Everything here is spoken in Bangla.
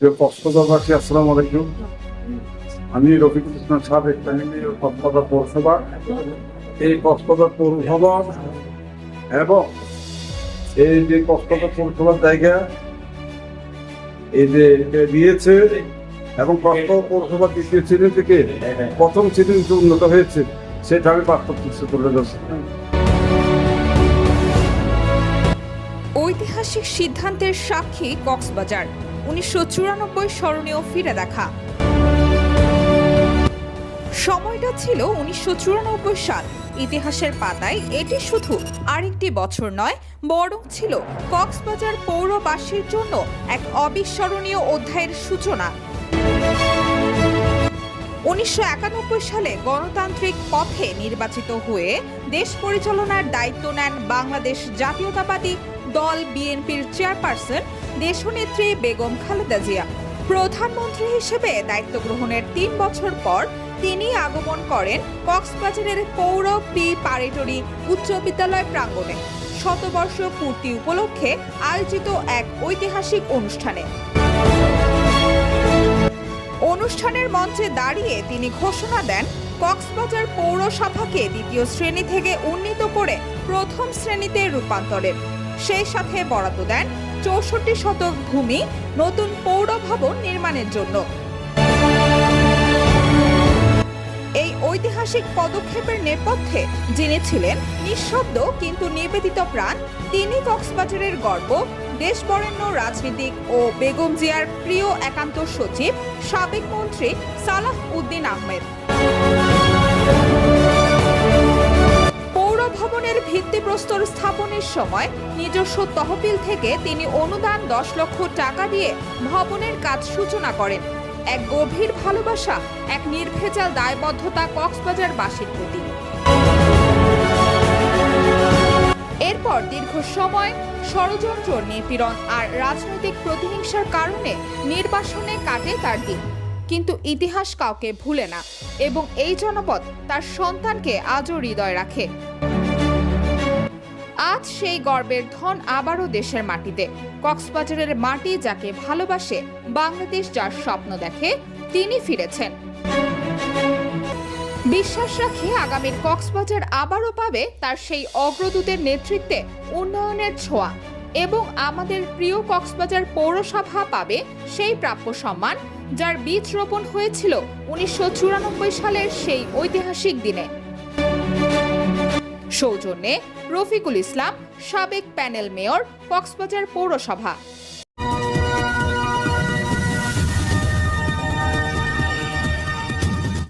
কক্সবাজারবাসী আসসালামু আলাইকুম। আমি রফিকুল ইসলাম সাবেক কক্সবাজার পৌরসভা। এই কক্সবাজার পৌরসভা এবং এই যে কক্সবাজার পৌরসভার জায়গা, এই যে দিয়েছে এবং কক্সবাজার পৌরসভা দ্বিতীয় শ্রেণি থেকে প্রথম শ্রেণীতে উন্নত হয়েছে, সেটা আমি বাস্তব চিত্র তুলে ধরছি। ঐতিহাসিক সিদ্ধান্তের সাক্ষী কক্সবাজার। উনিশশো চুরানব্বই স্মরণীয় ফিরে দেখা। সময়টা ছিল উনিশশো চুরানব্বই সাল। ইতিহাসের পাতায় এটি শুধু আরেকটি বছর নয়, বরং ছিল কক্সবাজার পৌরবাসীর জন্য এক অবিস্মরণীয় অধ্যায়ের সূচনা। উনিশশো একানব্বই সালে গণতান্ত্রিক পথে নির্বাচিত হয়ে দেশ পরিচালনার দায়িত্ব নেন বাংলাদেশ জাতীয়তাবাদী দল বিএনপির চেয়ারপারসন দেশনেত্রী বেগম খালেদা জিয়া। প্রধানমন্ত্রী হিসেবে দায়িত্ব গ্রহণের তিন বছর পর তিনি আগমন করেন কক্সবাজারের পৌর পি পারেটরি উচ্চ বিদ্যালয় প্রাঙ্গণে। শতবর্ষ পূর্তি উপলক্ষে আয়োজিত এক ঐতিহাসিক অনুষ্ঠানে। অনুষ্ঠানের মঞ্চে দাঁড়িয়ে তিনি ঘোষণা দেন, কক্সবাজার পৌরসভাকে দ্বিতীয় শ্রেণি থেকে উন্নীত করে প্রথম শ্রেণীতে রূপান্তরের। সেই সাথে বরাদ্দ দেন চৌষট্টি শতক ভূমি নতুন পৌর ভবন নির্মাণের জন্য। এই ঐতিহাসিক পদক্ষেপের নেপথ্যে যিনি ছিলেন নিঃশব্দ কিন্তু নিবেদিত প্রাণ, তিনি কক্সবাজারের গর্ব, দেশবরেণ্য রাজনীতিক ও বেগম জিয়ার প্রিয় একান্ত সচিব, সাবেক মন্ত্রী সালাহ উদ্দিন আহমেদ। ভিত্তিপ্রস্তর স্থাপনের সময় নিজস্ব তহবিল থেকে তিনি অনুদান দশ লক্ষ টাকা দিয়ে ভবনের কাজ সূচনা করেন। এক গভীর ভালোবাসা, এক নির্ভেজাল দায়বদ্ধতা কক্সবাজার কক্সবাজারবাসীর প্রতি। এরপর দীর্ঘ সময় ষড়যন্ত্র, নিপীড়ন আর রাজনৈতিক প্রতিহিংসার কারণে নির্বাসনে কাটে তার দিন। কিন্তু ইতিহাস কাউকে ভুলে না এবং এই জনপদ তার সন্তানকে আজও হৃদয় রাখে। সেই গর্বের ধন আবারও দেশের মাটিতে। কক্সবাজারের মাটি যাকে ভালোবাসে, বাংলাদেশ যার স্বপ্ন দেখে, তিনি ফিরেছেন। বিশ্বাস রাখি আগামীর কক্সবাজার আবারও পাবে তার সেই অগ্রদূতের নেতৃত্বে উন্নয়নের ছোঁয়া এবং আমাদের প্রিয় কক্সবাজার পৌরসভা পাবে সেই প্রাপ্য সম্মান যার বীজ রোপণ হয়েছিল উনিশশো চুরানব্বই সালের সেই ঐতিহাসিক দিনে। সৌজন্যে রফিকুল ইসলাম সাবেক প্যানেল মেয়র কক্সবাজার পৌরসভা।